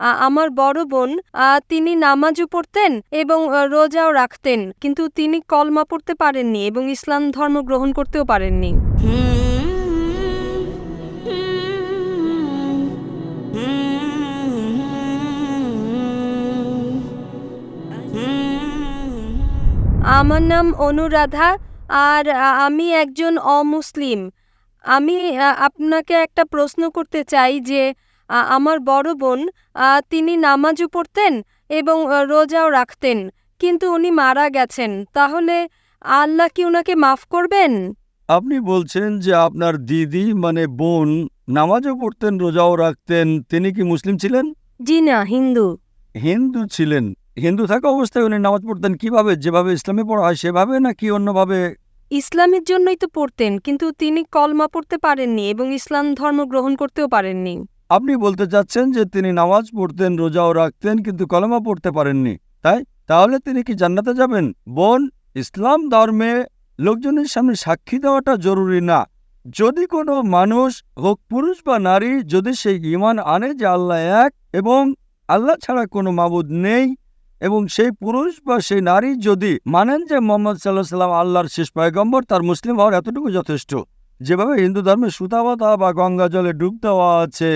আমার বড় বোন তিনি নামাজও পড়তেন এবং রোজাও রাখতেন, কিন্তু তিনি কলমা পড়তে পারেননি এবং ইসলাম ধর্ম গ্রহণ করতেও পারেননি। আমার নাম অনুরাধা, আর আমি একজন অমুসলিম। আমি আপনাকে একটা প্রশ্ন করতে চাই যে আমার বড় বোন তিনি নামাজও পড়তেন এবং রোজাও রাখতেন। কিন্তু উনি মারা গেছেন। তাহলে আল্লাহ কি ওনাকে মাফ করবেন? আপনি বলছেন যে আপনার দিদি মানে বোন নামাজও পড়তেন রোজাও রাখতেন। তিনি কি মুসলিম ছিলেন? জি না হিন্দু। হিন্দু ছিলেন। হিন্দু থাকা অবস্থায় উনি নামাজ পড়তেন কীভাবে? যেভাবে ইসলামে পড়া হয় সেভাবে নাকি অন্যভাবে? ইসলামের জন্যই তো পড়তেন কিন্তু তিনি কলমা পড়তে পারেননি এবং ইসলাম ধর্ম গ্রহণ করতেও পারেননি। আপনি বলতে চাচ্ছেন যে তিনি নামাজ পড়তেন, রোজাও রাখতেন, কিন্তু কলমা পড়তে পারেননি। তাই? তাহলে তিনি কি জান্নাতে যাবেন? বোন, ইসলাম ধর্মে লোকজনের সামনে সাক্ষী দেওয়াটা জরুরি না। যদি কোনো মানুষ হোক পুরুষ বা নারী, যদি সেই ইমান আনে যে আল্লাহ এক এবং আল্লাহ ছাড়া কোনো মাবুদ নেই এবং সেই পুরুষ বা সেই নারী যদি মানেন যে মোহাম্মদ সাল্লাহ সাল্লাম আল্লাহর শেষ পয়গম্বর, তার মুসলিম হওয়ার এতটুকু যথেষ্ট। যেভাবে হিন্দু ধর্মে সুতাবাতা বা গঙ্গা জলে ডুব দেওয়া আছে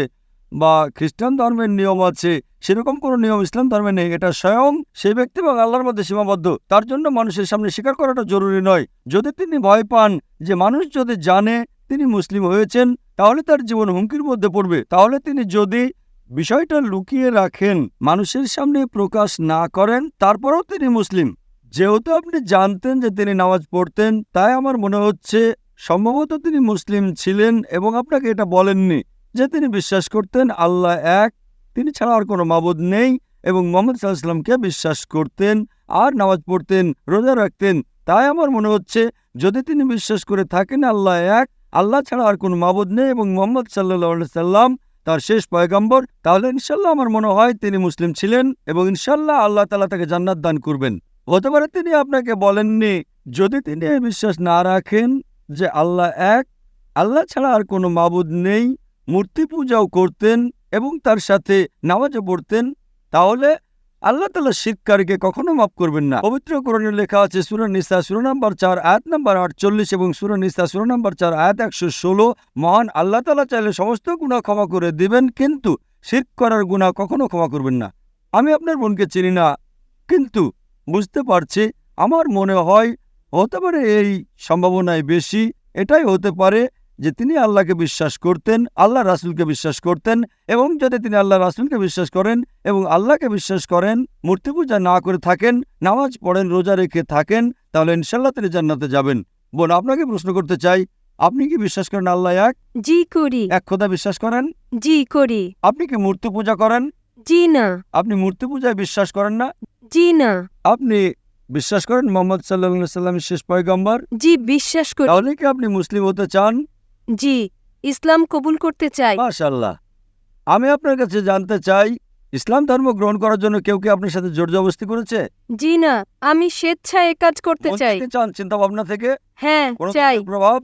বা খ্রিস্টান ধর্মের নিয়ম আছে, সেরকম কোনো নিয়ম ইসলাম ধর্মে নেই। এটা স্বয়ং সেই ব্যক্তি এবং আল্লাহর মধ্যে সীমাবদ্ধ। তার জন্য মানুষের সামনে স্বীকার করাটা জরুরি নয়। যদি তিনি ভয় পান যে মানুষ যদি জানে তিনি মুসলিম হয়েছেন, তাহলে তার জীবন হুমকির মধ্যে পড়বে। তাহলে তিনি যদি বিষয়টা লুকিয়ে রাখেন, মানুষের সামনে প্রকাশ না করেন, তারপরেও তিনি মুসলিম। যেহেতু আপনি জানতেন যে তিনি নামাজ পড়তেন, তাই আমার মনে হচ্ছে সম্ভবত তিনি মুসলিম ছিলেন এবং আপনাকে এটা বলেননি। যে তিনি বিশ্বাস করতেন আল্লাহ এক, তিনি ছাড়া আর কোনো মাবুদ নেই এবং মোহাম্মদ সাল্লাহামকে বিশ্বাস করতেন আর নামাজ পড়তেন, রোজা রাখতেন। তাই আমার মনে হচ্ছে যদি তিনি বিশ্বাস করে থাকেন আল্লাহ এক, আল্লাহ ছাড়া আর কোনো মাবুদ নেই এবং মোহাম্মদ সাল্লাহ সাল্লাম তার শেষ পয়গাম্বর, তাহলে ইনশাল্লাহ আমার মনে হয় তিনি মুসলিম ছিলেন এবং ইনশাল্লাহ আল্লাহ তালা তাকে জান্নাত দান করবেন। হতে পারে তিনি আপনাকে বলেননি, যদি তিনি বিশ্বাস না রাখেন যে আল্লাহ এক, আল্লাহ ছাড়া আর কোনো মাবুদ নেই মূর্তি পূজাও করতেন এবং তার সাথে নামাজও পড়তেন, তাহলে আল্লাহ তালা শিক্ষারকে কখনো মাফ করবেন না। পবিত্র কোরআনে লেখা আছে, সুর নিসা, সুর নাম্বার চার, আয়াত নাম্বার আটচল্লিশ এবং সুর নিসা, সুর নাম্বার চার, আয়াত একশো ষোলো। মহান আল্লাহ তালা চাইলে সমস্ত গুণা ক্ষমা করে দিবেন, কিন্তু শির করার গুণা কখনো ক্ষমা করবেন না। আমি আপনার বোনকে চিনি না, কিন্তু বুঝতে পারছি আমার মনে হয় হতে পারে এই সম্ভাবনায় বেশি, এটাই হতে পারে যে তিনি আল্লাহকে বিশ্বাস করতেন আল্লাহ রাসুলকে বিশ্বাস করতেন এবং যদি তিনি আল্লাহ রাসুলকে বিশ্বাস করেন এবং আল্লাহকে বিশ্বাস করেন মূর্তি পূজা না করে থাকেন নামাজ পড়েন রোজা রেখে থাকেন তাহলে ইনশাল্লাহ তিনি জান্নাতে যাবেন। বোন আপনাকে প্রশ্ন করতে চাই? আপনি কি বিশ্বাস করেন আল্লাহ এক? জি করি। এক খোদা বিশ্বাস করেন? জি করি। আপনি কি মূর্তি পূজা করেন? জি না। আপনি মূর্তি পূজায় বিশ্বাস করেন না? জি না। আপনি বিশ্বাস করেন মোহাম্মদ সাল্লাহ সাল্লামের শেষ পয়গম্বর? জি বিশ্বাস করি। তাহলে কি আপনি মুসলিম হতে চান? জি ইসলাম কবুল করতে চাই। মাশাল্লাহ আমি আপনার কাছে জানতে চাই ইসলাম ধর্ম গ্রহণ করার জন্য কেউ কি আপনার সাথে জোর জবরদস্তি করেছে? জি না আমি স্বেচ্ছায় এ কাজ করতে চাই। বঞ্চিত চান চিন্তা ভাবনা থেকে? হ্যাঁ চাই। প্রভাব?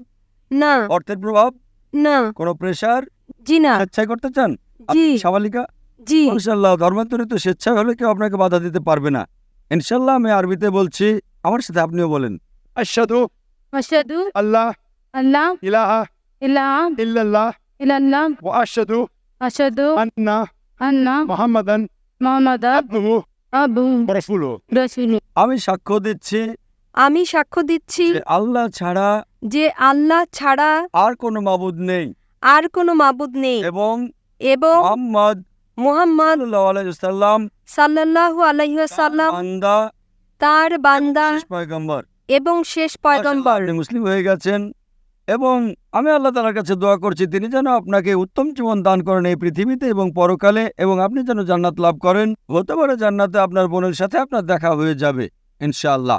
না। অর্থের প্রভাব? না। কোনো প্রেসার জি না। স্বেচ্ছায় করতে চান? জি। সাবালিকা? জি। ইনশাল্লাহ ধর্মান্তরিত স্বেচ্ছায় হলে কেউ আপনাকে বাধা দিতে পারবে না। ইনশাল্লাহ আমি আরবিতে বলছি আমার সাথে আপনিও বলেন। আশহাদু আশহাদু আল্লাহ আল্লাহ ইলাহা ইলা ইল্লাল্লাহ ইলাল্লাহ ওয়া আশহাদু আশহাদু আন্না আন্না মুহাম্মাদান মুহাম্মাদান আবদুহু আবদুহু রাসূলুহু রাসূলুহু আমি সাক্ষ্য দিচ্ছি আমি সাক্ষ্য দিচ্ছি আল্লাহ ছাড়া যে আল্লাহ ছাড়া আর কোনো মাবুদ নেই। আর কোনো মাবুদ নেই। এবং এবং মুহাম্মদ মুহাম্মদ সাল্লাম সাল্লাল্লাহু আলাইহি ওয়াসাল্লাম বান্দা তার বান্দা পয়গম্বর। এবং শেষ পয়গম্বর। মুসলিম হয়ে গেছেন। এবং আমি আল্লাহ তালার কাছে দোয়া করছি, তিনি যেন আপনাকে উত্তম জীবন দান করেন এই পৃথিবীতে এবং পরকালে এবং আপনি যেন জান্নাত লাভ করেন। হতে পারে জান্নাতে আপনার বোনের সাথে আপনার দেখা হয়ে যাবে, ইনশাআল্লাহ।